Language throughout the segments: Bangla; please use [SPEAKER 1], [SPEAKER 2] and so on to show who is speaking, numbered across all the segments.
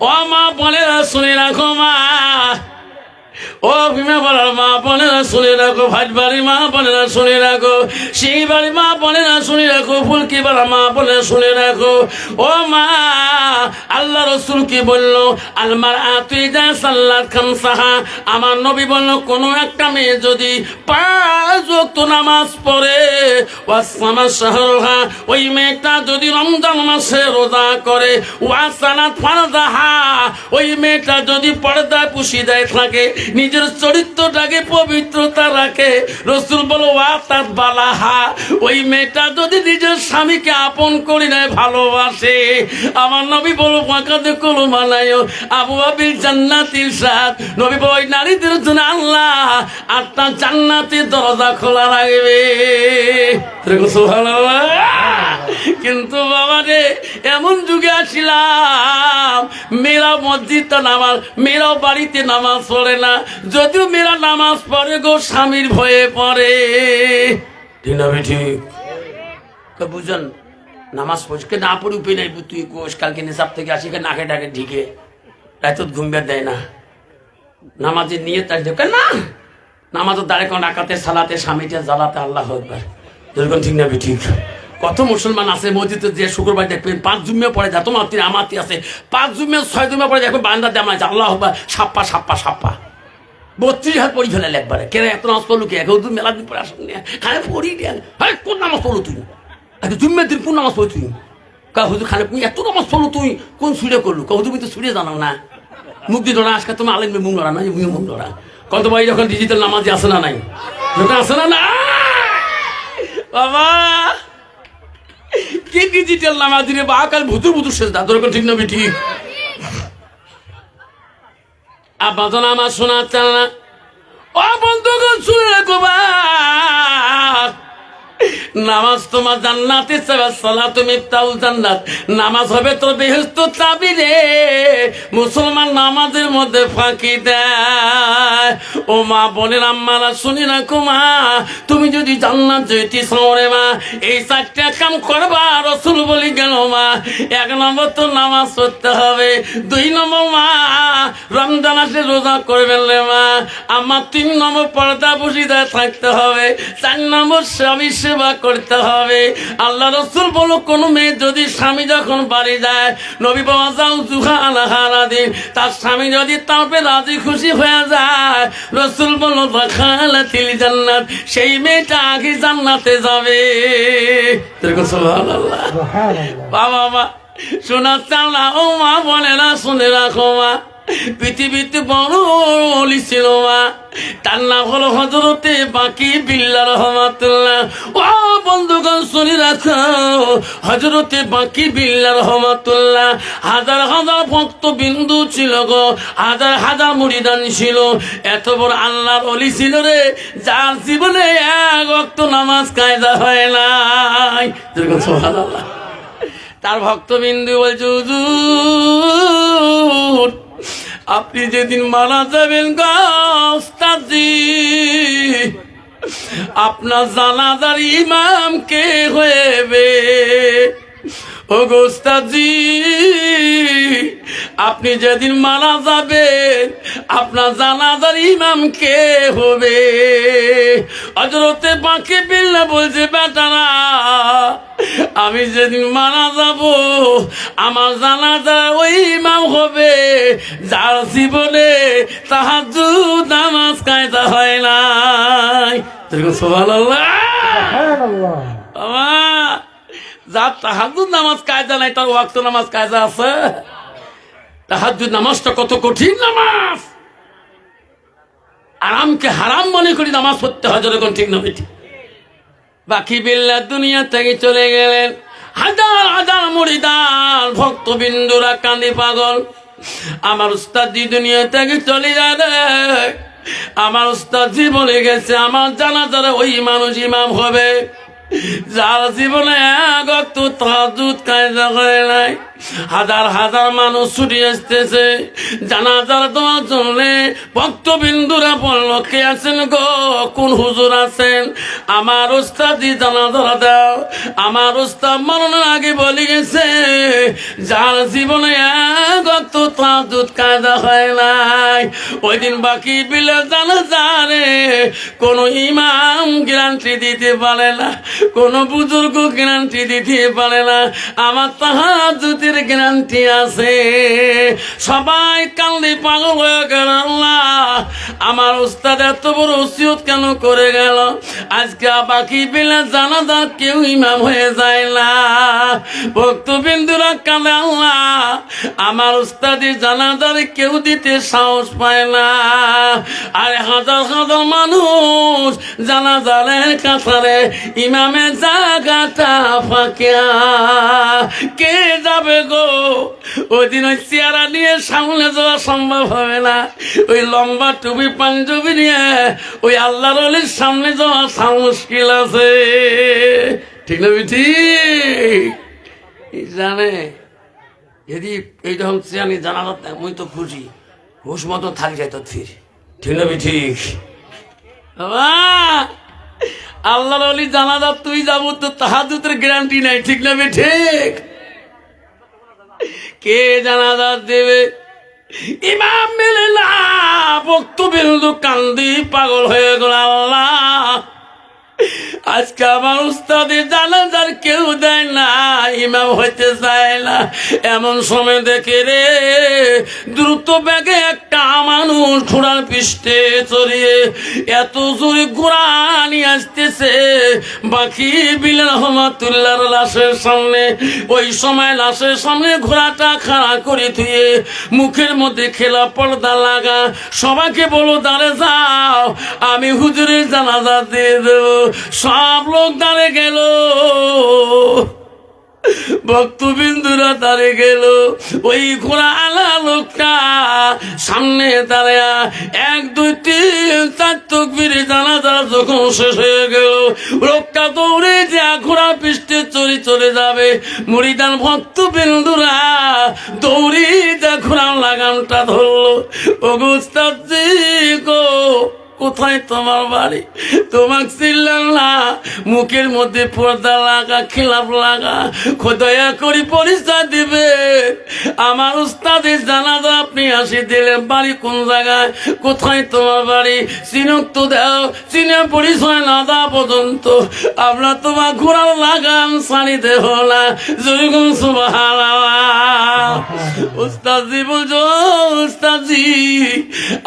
[SPEAKER 1] ও মা বলে শুনে রাখো মা। ও ভীমা বলার মা বলে না শুনে রাখো, ভাট বাড়ির মা বলে না শুনে রাখো, সেই বাড়ি মা বলে না শুনে রাখো, ফুলকি বাড়া মা বলে শুনে রাখো। ও মা, আল্লাহ রসুল কি বলল? আলমার আতুই যা সাল্লাত খান সাহা আমার নবী বলল, কোনো একটা মেয়ে যদি পাঁচ ওয়াক্ত নামাজ পড়ে ওয়াসামা শাহরুহা, ওই মেয়েটা যদি রমজান মাসে রোজা করে, ওয়াসানাত ফারদাহা, ওই মেয়েটা যদি পর্দা পুষি দেয় থাকে নিজের চরিত্রটাকে পবিত্রতা রাখে। রসুল বলো তার বালাহা। ওই মেয়েটা যদি নিজের স্বামীকে আপন করি নেয়, ভালোবাসে। আমার নবী বলো ফাঁকাতে কোনো মানায় আবু আবির জান্নাতির সাথ নবী ওই নারীদের জন্য আল্লাহ আটটা জান্নাতের দরজা খোলা দেখো সুবহানাল্লাহ। কিন্তু বাবা রে, এমন যুগে আসিলাম, মেয়েরা মসজিদটা নামাজ, মেয়েরাও বাড়িতে নামাজ পড়ে না। যদিও মেয়েরা নামাজ পড়ে গো, স্বামীর ভয়ে পড়ে। ঠিক না ঠিক কে নামাজ না পড়ি উপায় নাই তুই, কোষ, কালকে নেশাব থেকে আসি নাকে ডাকে ঢিকে। রাত ঘুমবে দেয় না। নামাজে নিয়ে তাই দেখে না? নামাজের দাঁড়ে কোন আকাতে সালাতে স্বামীটা জ্বালাতে আল্লাহ একবার যেরকম ঠিক না ঠিক কত মুসলমান আছে মসজিদে যে শুক্রবার দেখবেন? পাঁচ জুম্মে পড়ে যা তোমার তিনি আমাতি আছে। পাঁচ জুম্মে ছয় জুম্মে পড়ে দেখবেন বান্দা দেমা আল্লাহ আকবার, সাপ্পা সাপ্পা সাপ্পা। বত্রিশ হাত পড়ি ফেলে একবারে। কেন এত নামাজ পড়ল কি? এখন তুই মেলা দিন পরে আসুন খানে পড়ি দেন হ্যাঁ কোন নামাজ পড়ল তুই? আচ্ছা জুম্মের দিন কোন নামাজ পড়ি তুই? কা হুজুর খানে তুই এত নামাজ পড়ল তুই? কোন সুরে করলু? কা হুজুর তুমি তো সুরে জানো না। মুখ দিয়ে ধরা আজকে তোমার আলেন মুখ ধরা না মুখ মুখ ধরা কত ভাই যখন ডিজিটাল নামাজে আসে না নাই? যখন আসে না না বাবা! কি ডিজিটাল নামাজ দিনে বা কাল ভুতুর ভুতুর শেষ দাদর ঠিক না ঠিক। আব্বা তো নামাজ চাল না। ও বন্ধুগণ, শুনে রাখো নামাজ তোমার জান্নাতে সালা তুমি তাউল জান্নাত। নামাজ হবে তোর বেহস্ত চাবি রে মুসলমান নামাজের মধ্যে ফাঁকি দেয়। ও মা বোনের আম্মারা, শুনি না কুমা তুমি যদি জান্নাত যেতে সরে মা, এই চারটা কাম করবা, রসুল বলি গেল মা, এক নম্বর তো নামাজ পড়তে হবে, দুই নম্বর মা, রমজান আসলে রোজা করবেন রে মা আমার তিন নম্বর পর্দা বসিদায় থাকতে হবে। চার নম্বর স্বামী সেবা করতে হবে। আল্লাহ রসুল বলো কোনো মেয়ে যদি স্বামী যখন বাড়ি যায় নবী বাবা যাও জুহা আলাহারা দিন তার স্বামী যদি তাপে রাজি খুশি হয়ে যায় রসুল বলো দেখালা তিলি জান্নাত। সেই মেয়েটা আগে জান্নাতে যাবে। বাবা মা শোনা চালা ও মা বলে না শুনে রাখো মা। পৃথিবীতে বড় অলি ছিল মা। তার নাম হলো হজরতে বাকি বিল্লা রহমাতুল্লাহ। ও বন্ধুগণ শুনে রাখো হজরতে বাকি বিল্লা রহমাতুল্লাহ, হাজার হাজার ভক্ত বিন্দু ছিল গো, হাজার হাজার মুড়িদান ছিল। এত বড় আল্লাহর অলি ছিল রে, যার জীবনে এক ভক্ত নামাজ কায়দা হয় নাই। তার ভক্তবিন্দু বলছে আপনি যেদিন মারা যাবেন গাস্তাজি আপনার জানাজার ইমাম কে হয়েবে ও গোস্তাজি, আপনি যেদিন মারা যাবেন আপনার জানাজার ইমাম কে হবে? অজরতে বাঁকে বিল্লা বলছে, বেটারা আমি যেদিন মারা যাব আমার জানাজা ওই ইমাম হবে। যার জীবনে তাহার নামাজ কায়দা হয় নাই। আমার যার তাহাজুদ নামাজ কায়দা নাই তার ওয়াক্ত নামাজ কায়দা আছে। তাহাজুদ নামাজটা কত কঠিন নামাজ। আরামকে হারাম মনে করি নামাজ পড়তে হয় যখন ঠিক না বেটি বাকি বিল্লা দুনিয়া থেকে চলে গেলেন। হাজার হাজার মরিদার ভক্তবিন্দুরা কান্দি পাগল। আমার উস্তাদি দুনিয়া থেকে চলে যাবে। আমার উস্তাদি বলে গেছে, আমার জানা যারা ওই মানুষ ইমাম হবে। যার জীবনে তাজুদ নাই হাজার হাজার মানুষ ছুটি আসতেছে। জানাজার তোমার জন্য ভক্তবিন্দুরা বলল কে আছেন গো, কোন হুজুর আছেন? আমার উস্তাদি জানাজারা দাও আমার উস্তাদ মরণের আগে বলে গেছে যার জীবনে অক্ত দুধ কায়দা হয় নাই ওই দিন বাকি বিলে জানা জানে কোনো ইমাম গ্যারান্টি দিতে পারে না। কোনো বুজুর্গ গ্যারান্টি দিতে পারে না। আমার তাহাজুতের গ্যারান্টি আছে। সবাই কান্দি পাগল হয়ে গেল আমার উস্তাদ এত বড় ওসিয়ত কেন করে গেল? আজকে বাকি বিলে জানাজা কেউ ইমাম হয়ে যায় না। ভক্তবিন্দুরা কাঁদে আল্লাহ। আমার উস্তাদি জানাজার কেউ দিতে সাহস পায় না। আর হাজার হাজার মানুষ জানাজারের কাছারে ইমামে জাগাটা ফাঁকিয়া। কে যাবে গো? ওই দিন ওই চেয়ারা নিয়ে সামনে যাওয়া সম্ভব হবে না। ওই লম্বা টুপি, পাঞ্জাবি নিয়ে ওই আল্লাহর অলির সামনে যাওয়া মুশকিল আছে। ঠিক না ঠিক জানে যদি এই যখন চেয়ানি জানা যাত মুই তো খুশি হুশ মতো থাক যাই তোর ফির। ঠিক না ঠিক বাবা! আল্লাহর আলী জানা যা তুই যাব তো তাহাদুতের গ্যারান্টি নাই, ঠিক না ঠিক? কে জানাজা দেবে? ইমাম মেলে না, বক্তব্যের কান্দি পাগল হয়ে গেল আল্লাহ। আজকে আমার উস্তাদি জানাজার কেউ দেয় না, ইমাম হইতে চায় না। এমন সময় দেখে রে, দ্রুত ব্যাগে একটা মানুষ ঘোড়ার পৃষ্ঠে চড়িয়ে এত জোরে ঘোড়া নিয়ে আসতেছে। বাকি বিলেন রহমাতুল্লাহর লাশের সামনে, ওই সময় লাশের সামনে ঘোড়াটা খাড়া করে ধুয়ে মুখের মধ্যে খেলা পর্দা লাগা। সবাইকে বলো, দাঁড়ে যাও, আমি হুজুরের জানাজা দিয়ে দেবো। লোক দাঁড়ে গেল। ভক্তবিন্দুরা দাঁড়ে গেল। ওই ঘোড়া আলা লোকটা সামনে দাঁড়ায়া এক, দুই, তিন, চার তকবির জানা যারা যখন শেষ হয়ে গেল, লোকটা দৌড়ে যা ঘোড়া পৃষ্ঠে চড়ে চলে যাবে। মুড়িদান ভক্তবিন্দুরা দৌড়ে যা ঘোড়া লাগামটা ধরলো। ও গুস্তাজি গো কোথায় তোমার বাড়ি? তোমাক চিল্লাম না। মুখের মধ্যে পর্দা লাগা খেলাপ লাগা। খোদয়া করি পরিচয় দিবে। আমার উস্তাদের জানাজা আপনি আসি দিলেন, বাড়ি কোন জায়গায়? কোথায় তোমার বাড়ি? চিনক তো দাও, চিনে পরিচয় না দেওয়া পর্যন্ত। আমরা তোমার ঘোরার লাগাম সারি দেহ না। জয়গুম উস্তাদি উস্তাদি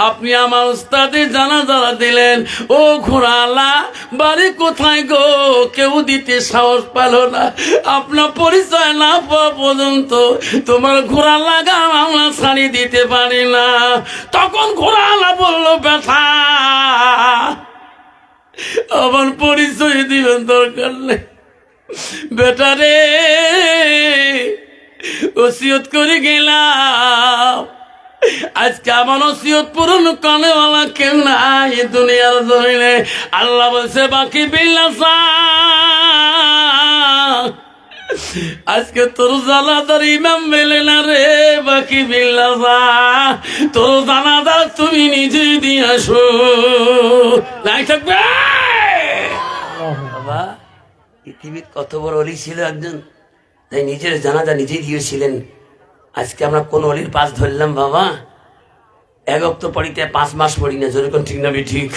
[SPEAKER 1] আপনি আমার উস্তাদের জানাজা দিলেন। ও ঘোরালা বাড়ি কোথায় গো? কেউ দিতে সাহস পেল না। আপনার পরিচয় না পর্যন্ত তোমার ঘোড়া লাগা আমরা ছাড়ি দিতে পারি না। তখন ঘোড়ালা বলল, ব্যথা। আমার পরিচয় দিবেন দরকার নেই। বেটারে ওসিয়ত করে গেলাম। আজকে আমার ওসিয়ত পূরণ করেওয়ালা কেউ নাই দুনিয়ার জমিনে। আল্লাহ বলছে, বাকি বিল্লাসা আজকে তোর জানাদার ইমাম মেলে না রে বাকি বিল্লাসা তোর জানাদার তুমি নিজেই দিয়ে আসো। নাই থাকবে? বাবা পৃথিবীর কত বড় অলি ছিল একজন তাই নিজের জানাজা নিজেই দিয়েছিলেন। আজকে আমরা কোন অলির পাশ ধরলাম বাবা? এক অক্ত পড়িতে পাঁচ মাস পড়ি না যেরকম ঠিক না ঠিক।